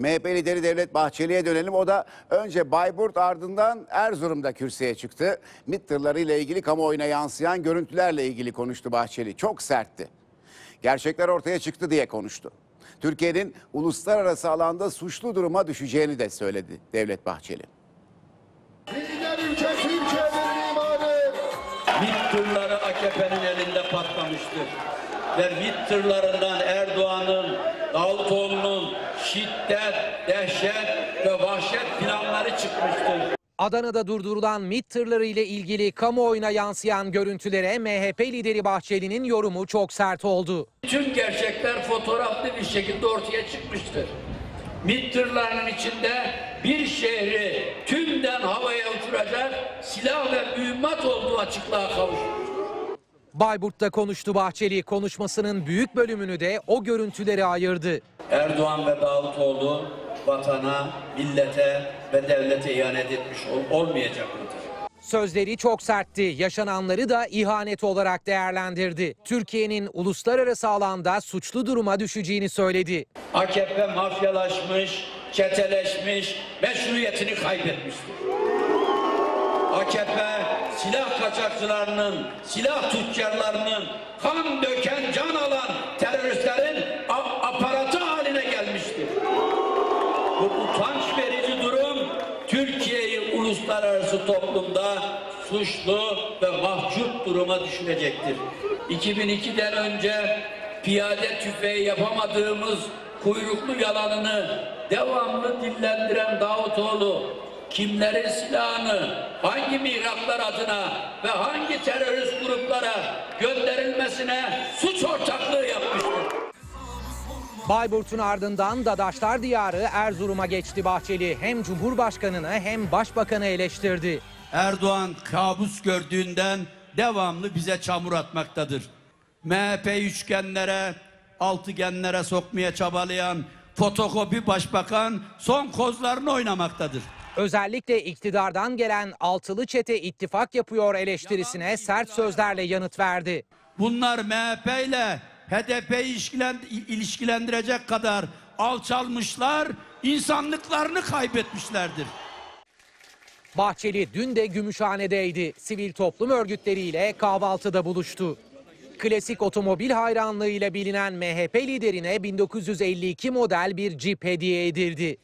MHP lideri Devlet Bahçeli'ye dönelim. O da önce Bayburt ardından Erzurum'da kürsüye çıktı. MİT tırlarıyla ilgili kamuoyuna yansıyan görüntülerle ilgili konuştu Bahçeli. Çok sertti. Gerçekler ortaya çıktı diye konuştu. Türkiye'nin uluslararası alanda suçlu duruma düşeceğini de söyledi Devlet Bahçeli. Lider ülke Türkiye'nin imanı. MİT tırları AKP'nin elinde patlamıştır. Ve MİT tırlarından Erdoğan'ın, Davutoğlu'nun şiddet, dehşet ve vahşet planları çıkmıştır. Adana'da durdurulan MİT tırları ile ilgili kamuoyuna yansıyan görüntülere MHP lideri Bahçeli'nin yorumu çok sert oldu. Tüm gerçekler fotoğraflı bir şekilde ortaya çıkmıştır. MİT tırlarının içinde bir şehri tümden havaya uçuracak silah ve mühimmat olduğu açıklığa kavuşmuştur. Bayburt'ta konuştu Bahçeli. Konuşmasının büyük bölümünü de o görüntülere ayırdı. Erdoğan ve Davutoğlu vatana, millete ve devlete ihanet etmiş ol- olmayacak mıdır? Sözleri çok sertti. Yaşananları da ihanet olarak değerlendirdi. Türkiye'nin uluslararası alanda suçlu duruma düşeceğini söyledi. AKP mafyalaşmış, çeteleşmiş, meşruiyetini kaybetmiştir. AKP silah kaçakçılarının, silah tüccarlarının, kan döken, can alan teröristlerin aparatı haline gelmiştir. Bu utanç verici durum Türkiye'yi uluslararası toplumda suçlu ve mahcup duruma düşürecektir. 2002'den önce piyade tüfeği yapamadığımız kuyruklu yalanını devamlı dillendiren Davutoğlu kimlerin silahını hangi mihraklar adına ve hangi terörist gruplara gönderilmesine suç ortaklığı yapmıştır. Bayburt'un ardından Dadaşlar Diyarı Erzurum'a geçti Bahçeli. Hem Cumhurbaşkanı'nı hem Başbakan'ı eleştirdi. Erdoğan kabus gördüğünden devamlı bize çamur atmaktadır. MHP üçgenlere, altıgenlere sokmaya çabalayan fotokopi başbakan son kozlarını oynamaktadır. Özellikle iktidardan gelen altılı çete ittifak yapıyor eleştirisine sert sözlerle yanıt verdi. Bunlar MHP ile HDP'yi ilişkilen- ilişkilendirecek kadar alçalmışlar, insanlıklarını kaybetmişlerdir. Bahçeli dün de Gümüşhane'deydi. Sivil toplum örgütleriyle kahvaltıda buluştu. Klasik otomobil hayranlığıyla bilinen MHP liderine 1952 model bir Jeep hediye edildi.